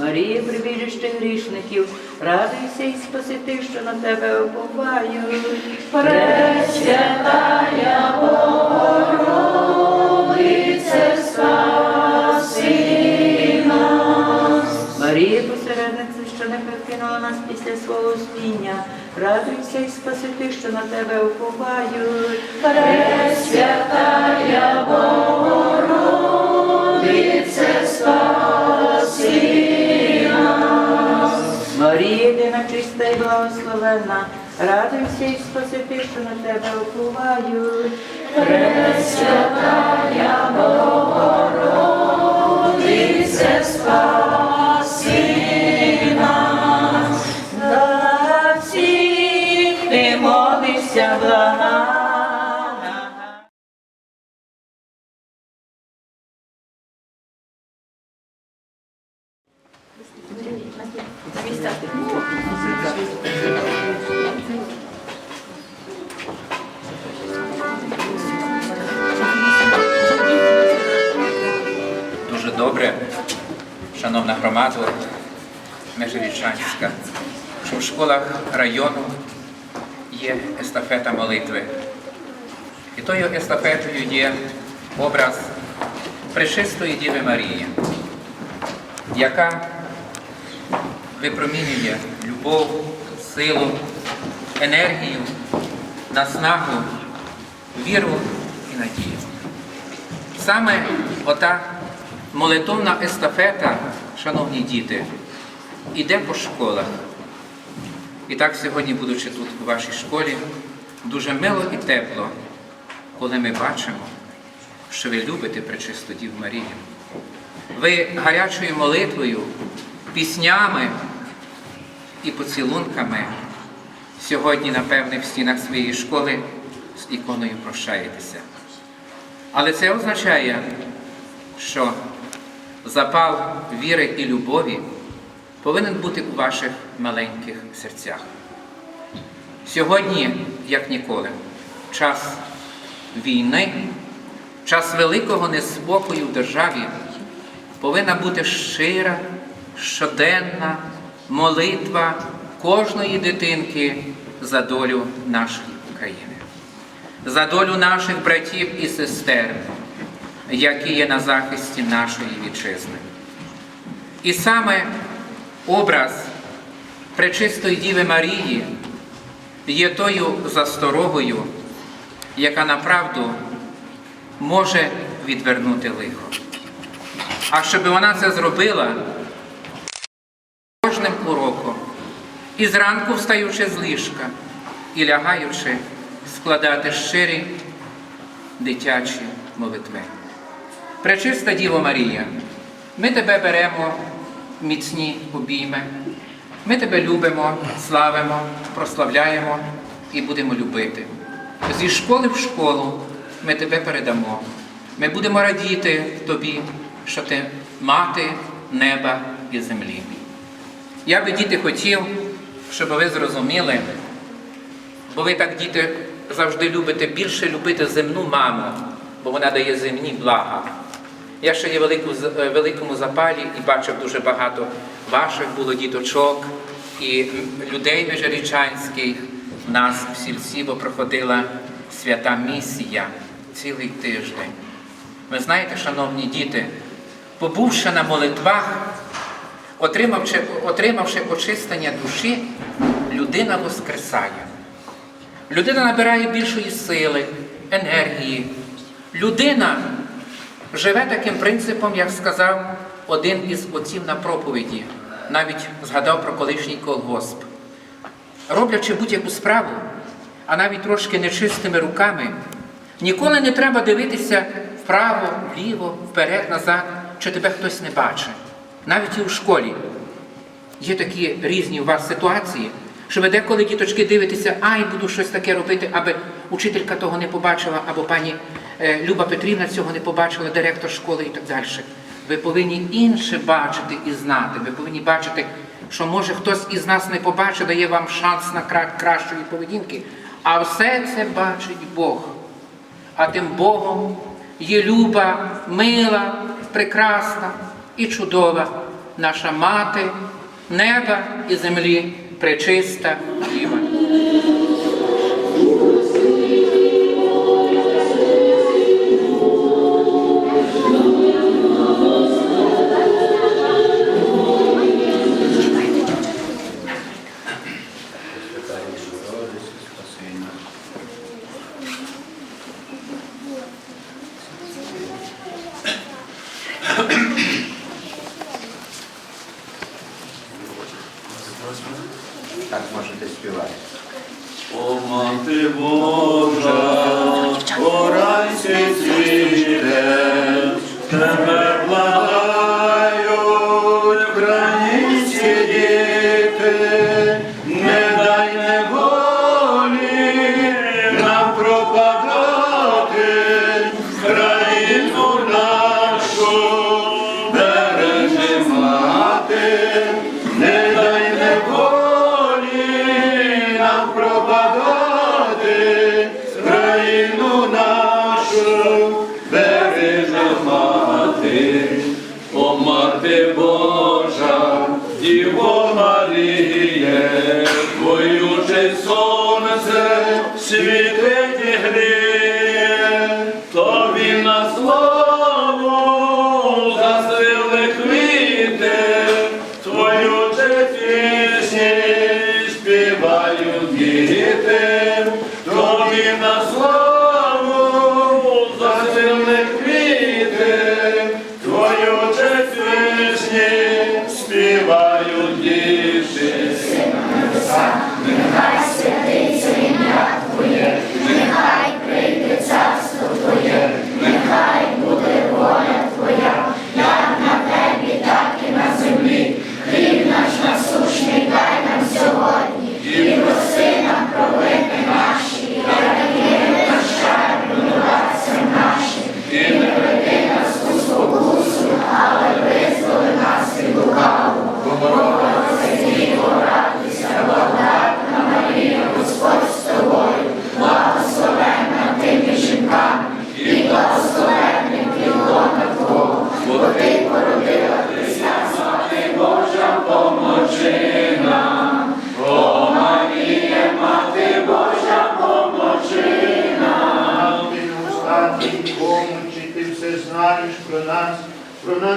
Марія, прибіжище грішників, радуйся і спаси тих, що на тебе уповають. Пресвятая Богородице, спаси нас. Марія, посередниця, що не покинула нас після свого спіння, радуйся і спаси тих, що на тебе уповають. Пресвятая Богородице, спаси Марія, єдина чиста і благословена, радуйся і спаси що на тебе уповають. Естафета молитви. І тою естафетою є образ Пречистої Діви Марії, яка випромінює любов, силу, енергію, наснагу, віру і надію. Саме ота молитовна естафета, шановні діти, іде по школах. І так сьогодні, будучи тут у вашій школі, дуже мило і тепло, коли ми бачимо, що ви любите пречисту Дів Марію. Ви гарячою молитвою, піснями і поцілунками сьогодні, напевне, в стінах своєї школи з іконою прощаєтеся. Але це означає, що запал віри і любові повинен бути у ваших маленьких серцях. Сьогодні, як ніколи, час війни, час великого неспокою в державі повинна бути щира, щоденна молитва кожної дитинки за долю нашої України за долю наших братів і сестер, які є на захисті нашої вітчизни. І саме образ Пречистої Діви Марії є тою засторогою, яка направду може відвернути лихо. А щоб вона це зробила кожним уроком, і зранку встаючи з ліжка, і лягаючи, складати щирі дитячі молитви. Пречиста Діво Марія, ми тебе беремо міцні обійми, ми тебе любимо, славимо, прославляємо і будемо любити. Зі школи в школу ми тебе передамо. Ми будемо радіти тобі, що ти мати неба і землі. Я би діти хотів, щоб ви зрозуміли, бо ви так, діти, завжди любите більше любити земну маму, бо вона дає земні блага. Я ще є в е, великому запалі і бачив дуже багато ваших було діточок і людей межирічанських. У нас в Сільціво проходила свята місія цілий тиждень. Ви знаєте, шановні діти, побувши на молитвах, отримавши, отримавши очистення душі, людина воскресає. Людина набирає більшої сили, енергії. Людина живе таким принципом, як сказав один із отців на проповіді, навіть згадав про колишній колгосп. Роблячи будь-яку справу, а навіть трошки нечистими руками, ніколи не треба дивитися вправо, вліво, вперед, назад, чи тебе хтось не бачить. Навіть і у школі. Є такі різні у вас ситуації, що ви деколи діточки дивитеся, ай, буду щось таке робити, аби учителька того не побачила, або пані е, Люба Петрівна цього не побачила, директор школи і так далі. Ви повинні інше бачити і знати. Ви повинні бачити, що може хтось із нас не побачить, дає вам шанс на кра- кращої поведінки. А все це бачить Бог. А тим Богом є люба, мила, прекрасна і чудова наша мати, неба і землі, пречиста Діва. Christ.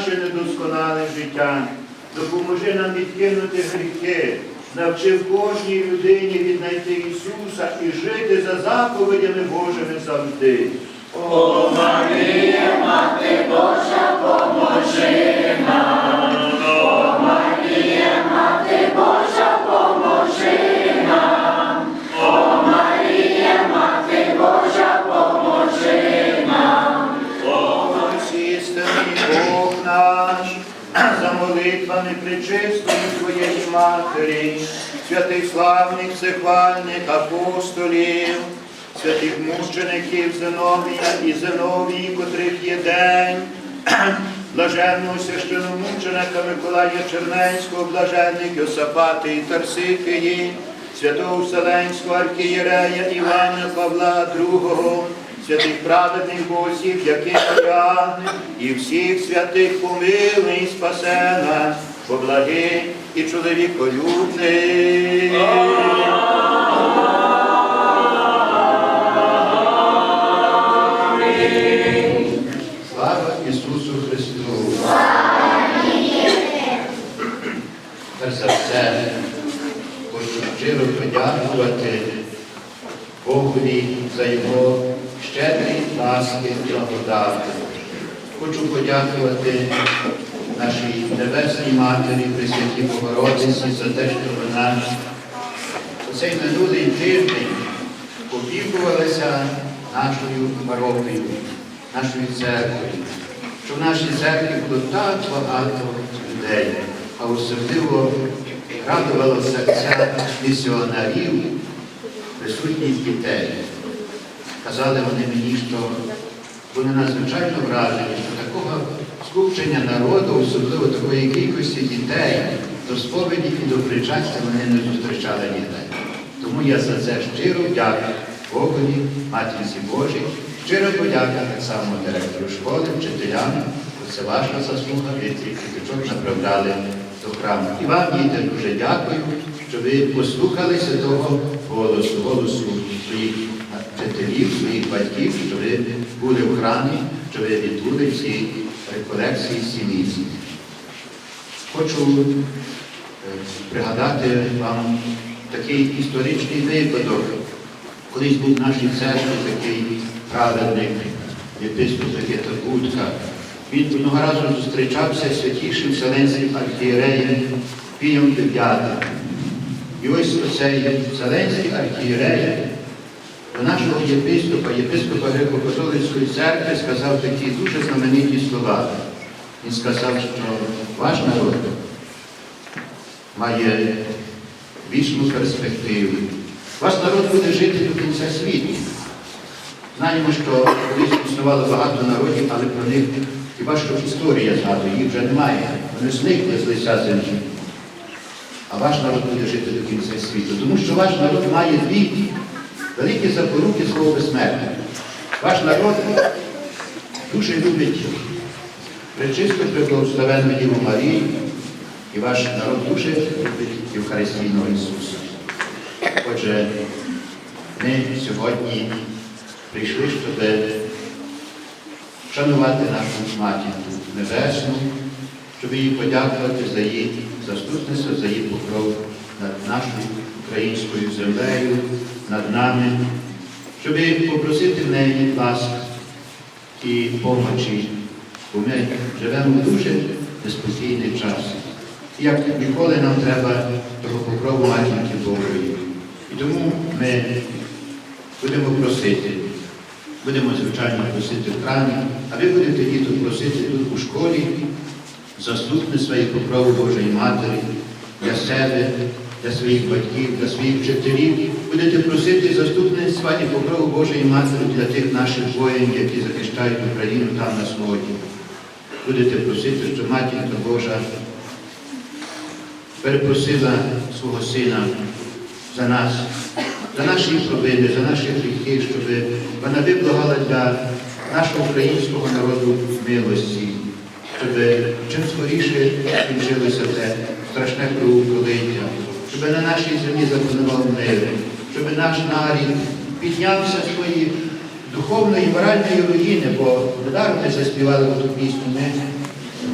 Наше недосконале життя. Допоможи нам відкинути гріхи, навчи в кожній людині віднайти Ісуса і жити за заповідями Божими завжди. О Марія, мати Божа, поможи нам. За молитвами причистої Твоєї Матері, святих славних всехвальних апостолів, святих мучеників Зиновія і Зиновії, котрих є день, блаженного священомученика Миколая Черненського, блаженних Йосапати і Тарсикії, святого Вселенського архієрея Івана Павла II, святих праведних босів, яких прагне, і всіх святих помилуй, спасе нас, поблаги і чоловіколюбний. Слава Ісусу Христу! Перш за все, хочу щиро подякувати Богові за Його ласки благодати. Хочу подякувати нашій Небесній Матері Пресвятій Богородиці за те, що вона цей минулий тиждень опікувалася нашою парокою, нашою церквою, що в нашій церкві було так багато людей, а особливо радувало серця місіонарів, присутність дітей. Казали вони мені, що були надзвичайно вражені, що такого скупчення народу, особливо такої кількості дітей, до сповіді і до причастя вони не зустрічали ніде. Тому я за це щиро дякую Богові, Матінці Божій, щиро подяка так само директору школи, вчителям, це ваша заслуга, ви цих діточок направляли до храму. І вам, діти, дуже дякую, що ви послухалися того голосу, голосу своїх вчителів, своїх батьків, що ви були в храмі, що ви відбули ці реколекції сім'ї. Хочу е, пригадати вам такий історичний випадок. Колись був в нашій церкві такий праведник, єпископ Микита Будка. Він одного разу зустрічався з святішим вселенським архієреєм Пієм IX. І ось оцей вселенський архієрей до нашого єпископа, єпископа Греко-католицької церкви, сказав такі дуже знамениті слова. Він сказав, що ваш народ має вічну перспективу. Ваш народ буде жити до кінця світу. Знаємо, що колись існувало багато народів, але про них хіба що історія згадує, їх вже немає. Вони зникли з лиця землі. А ваш народ буде жити до кінця світу. Тому що ваш народ має дві великі запоруки свого безсмертя. Ваш народ дуже любить пречисту преблагословенну Діву Марію, і ваш народ дуже любить Євхаристійного Ісуса. Отже, ми сьогодні прийшли, щоб шанувати нашу матінку Небесну, щоб їй подякувати за її заступництво, за її покров над нашою українською землею, над нами, щоб попросити в неї ласки і помочі, бо ми живемо в дуже неспокійний час. І як ніколи нам треба того покрову матінки Божої. І тому ми будемо просити, будемо, звичайно, просити в храмі, а ви будете діти просити тут у школі заступництва і покрову Божої Матері для себе, для своїх батьків, для своїх вчителів. Будете просити заступництва і покрову Божої Матері для тих наших воїнів, які захищають Україну там на сході. Будете просити, щоб Матінка Божа перепросила свого сина за нас, за наші провини, за наші гріхи, щоб вона виблагала для нашого українського народу милості, щоб чим скоріше скінчилося це страшне кровопролиття, щоб на нашій землі запанував мир, щоб наш нарід піднявся з своєї духовної і моральної руїни, бо недаром ми заспівали ту пісню. Ми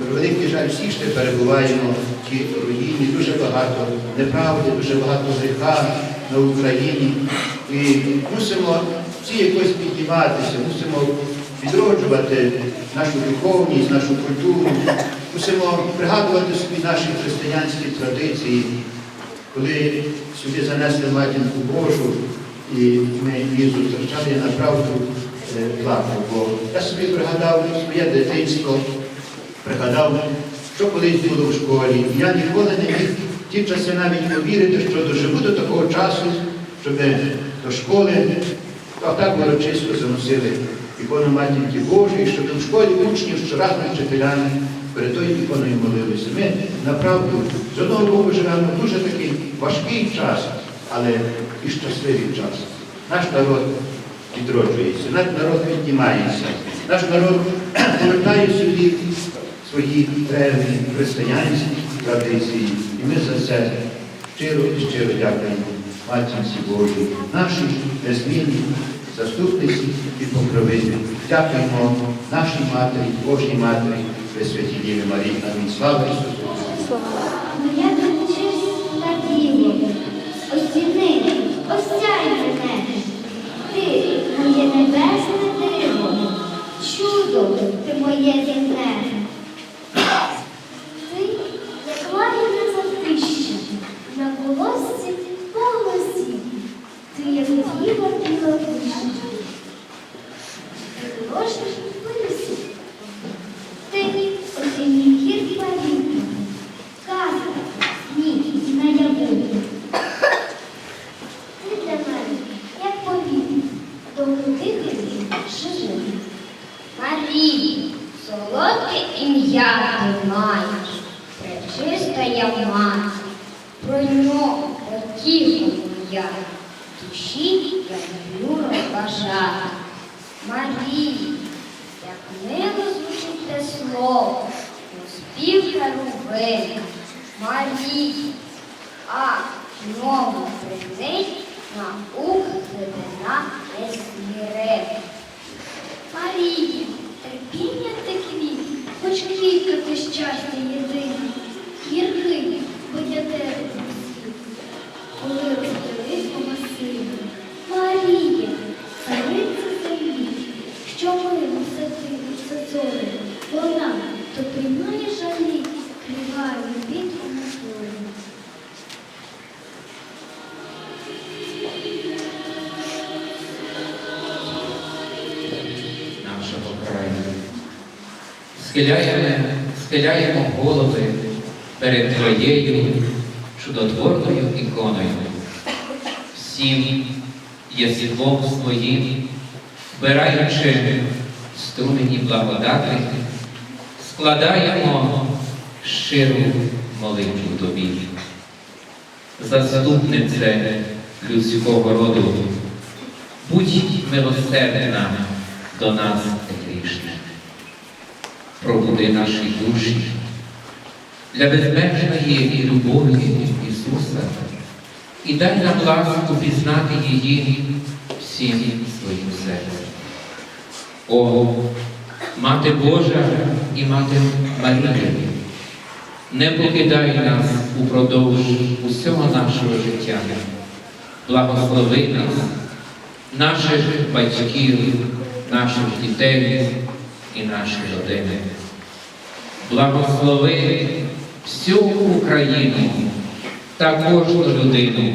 про великий жаль, всі тепер перебуваємо в тій руїні, дуже багато неправди, дуже багато гріха на Україні. І мусимо всі якось підніматися, мусимо відроджувати нашу духовність, нашу культуру, мусимо пригадувати собі наші християнські традиції, коли сюди занесли матінку Божу, і ми її зустрічали на правду е, плакав. Бо я собі пригадав своє дитинство пригадав, що колись було в школі. Я ніколи не міг в ті часи навіть повірити, що доживу до такого часу, щоб до школи а так урочисто заносили ікону Матінки Божої, щоб у школі учнів щоразу вчителями перед тою іконою молилися. Ми направду з одного боку живемо дуже такий важкий час, але і щасливий час. Наш народ відроджується, наш народ піднімається, наш народ повертає собі свої древні християнські традиції. І ми за це щиро і щиро дякуємо Матінці Божій, нашій незмінній заступниці і покровителі. Дякуємо нашій матері, Божій матері, Пресвятій Діві Марії. Амінь. Слава Ісусу! Моя Моя та діво, осіни, осяй мене. Ти моє небесне диво, чудо ти моє земне. Ти, як лагідне затища, на волосці голосі, ти як діва біловиша. Ти дорожній вирісі, ти осінній гір повітря. Казка, ні, наяву. Ти для мене, як повітря, довго дихаєш, живу. Марії, солодке ім'я ти маєш, пречиста я мать, про нього потіху моя, душі я люблю розважати. Як мило звучить те слово, слово, спів херувим, Марії, а ньому принить наук глибина не смірив. Марії, терпіння ти квіт, хоч квітка ти щастя єдине, гіркий, бо для тебе Схиляємо, схиляємо голови перед Твоєю чудотворною іконою. Всім язиком своїм, вбираючи струмені благодати, складаємо щиру молитву Тобі. Заступнице людського роду, будь милосердна до нас. Пробуди наші душі для безмежної любові Ісуса і дай нам ласку пізнати її всім своїм серцем. О, Мати Божа і Мати Марія, не покидай нас упродовж усього нашого життя. Благослови нас, наших батьків, наших дітей і наші родини. Благослови всю Україну та кожну людину,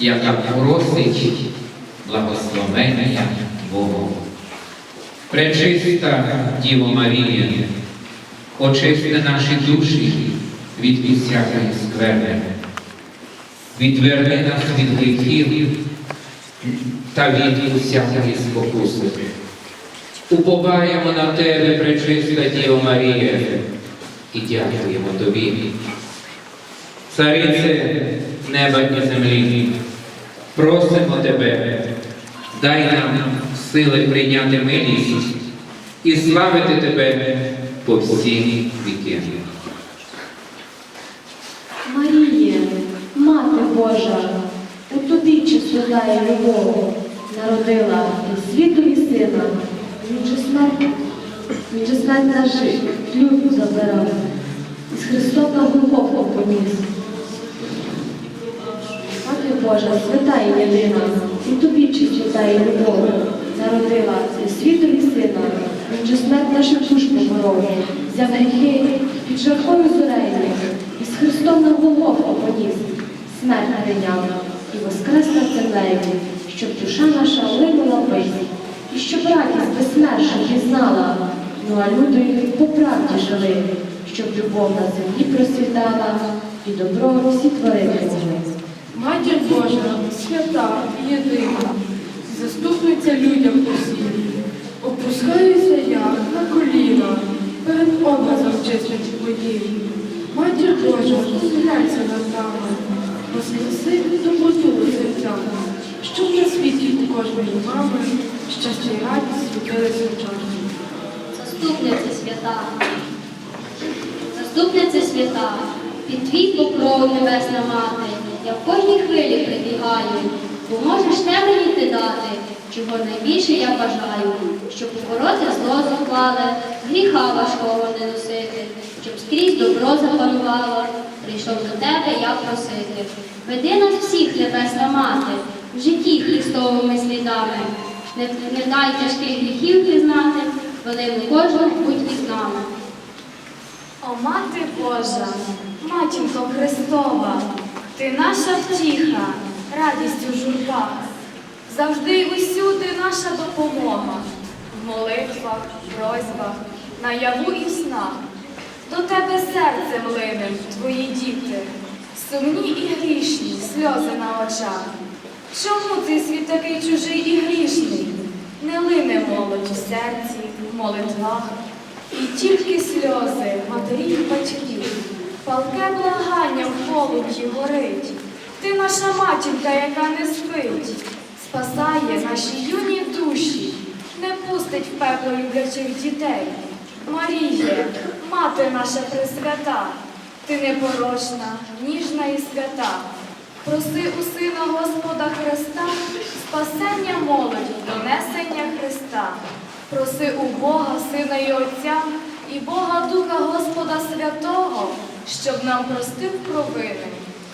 яка просить благословення Богу. Пречиста Діво Марія, очисти наші душі від усякої скверни, відверни нас від гріхів та від усякої спокуси. Уповаємо на Тебе, пречиста Діво Марія, і дякуємо Тобі. Царице неба і землі, просимо Тебе, дай нам сили прийняти милість і славити Тебе по всі віки. Маріє, Мати Божа, у тобі чистота і любов народила і світові сина, він же смерть, він же смерть наш люд забирав, із Христом на Голгофу поніс. Мати Божа, свята і єдина, і тобі чистота і любов народила. І світові сина, він же смерть наших душ поборов, взяв гріхи під жахою зорею, і з Христом на Голгофу поніс, смерть прийняв і воскрес над землею, щоб душа наша линула вись, і щоб радість безсмерша пізнала, ну а люди по правді жили, щоб любов на землі процвітала, і добро всі творити могли. Матір Божа, свята, і єдина, заступниця людям усім. Опускаюся я на коліна перед образом чистим твоїм. Матір Божа, зглянься над нами, воскреси доброту у серцях, щоб на світі кожної мами щастя й радість світилися в очах. Заступниця свята, заступниця свята, під твій покров, небесна мати, я в кожній хвилі прибігаю, бо можеш те мені ти дати, чого найбільше я бажаю, щоб побороти зло зухвале, гріха важкого не носити, щоб скрізь добро запанувало, прийшов до тебе я просити. Веди нас всіх, небесна мати, в житті Христовими слідами. Не, не дай тяжких гріхів пізнати, велину кожну будь із нами. О, Мати Божа, матінко Христова, ти наша втіха, радість у журбах, завжди й усюди наша допомога, в молитвах, просьбах, наяву і в снах. До тебе серцем линем твої діти, сумні і грішні, сльози на очах. Чому цей світ такий чужий і грішний? Не лине молодь у серці, в молитвах, і тільки сльози матерів батьків, палке благання в холоді горить. Ти наша матінка, яка не спить, спасає наші юні душі, не пустить в пекло люблячих дітей. Маріє, мати наша пресвята, ти непорочна, ніжна і свята. Проси у Сина Господа Христа, спасення молоді, донесення Христа. Проси у Бога, Сина і Отця, і Бога Духа Господа Святого, щоб нам простив провини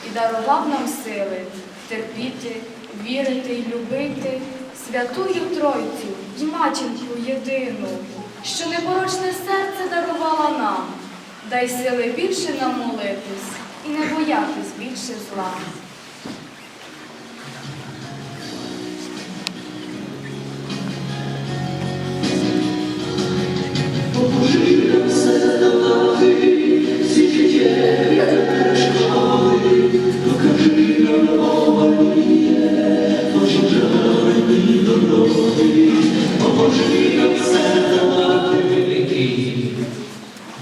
і дарував нам сили терпіти, вірити і любити святую Тройцю й матінку єдину, що непорочне серце дарувала нам. Дай сили більше нам молитись і не боятись більше зла.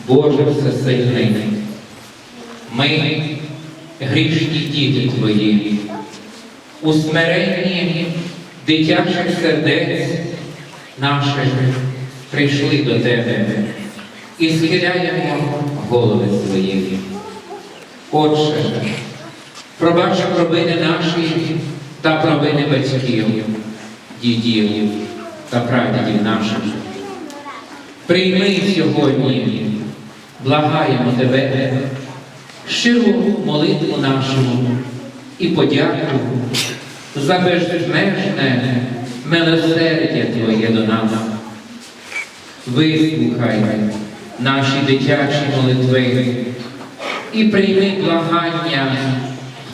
Боже всесильний, ми, грішні діти Твої, у смиренні дитячих сердець наших прийшли до Тебе і схиляємо голови свої. Отче, пробач провини наші та провини батьків, дідів та прадідів наших. Прийми сьогодні, благаємо тебе, щиру молитву нашу і подяку за безмежне милосердя Твоє до нас. Вислухай наші дитячі молитви і прийми благання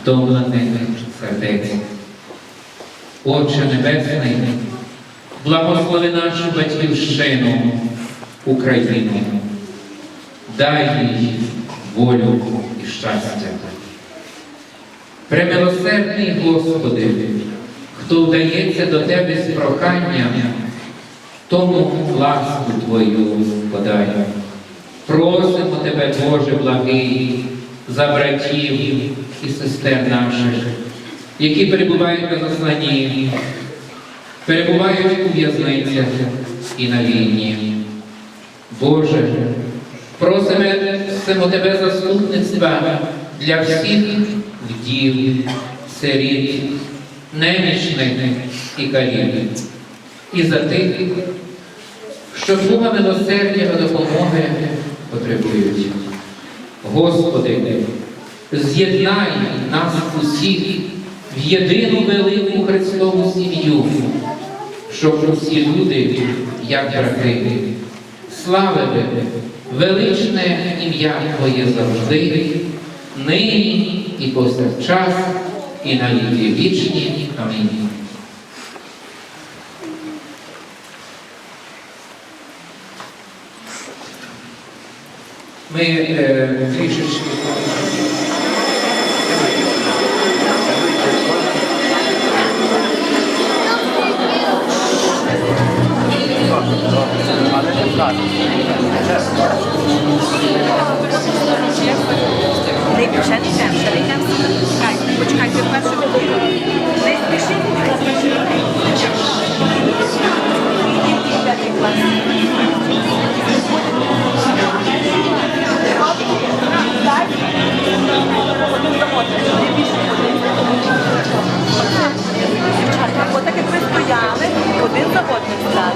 втомлених сердець. Отче Небесний, благослови нашу батьківщину, Україну, дай їй волю і щастя. Премилосердний Господи, хто вдається до Тебе з проханням, тому ласку Твою подай. Просимо Тебе, Боже благий, за братів і сестер наших, які перебувають на засланні, перебувають у в'язницях і на війні. Боже, просимо Тебе заступництва для всіх вдів, сиріт, немічних і калів. І за тих, що Бога милосердя допомоги потребують. Господи, з'єднай нас усіх в єдину велику Христову сім'ю, щоб усі люди, як брати, славили величне ім'я Твоє завжди, нині і повсякчас, і на віки вічні. Амінь. Ми е, трішечки. Не ще не йдемо, ще отак як ви стояли, один за одним.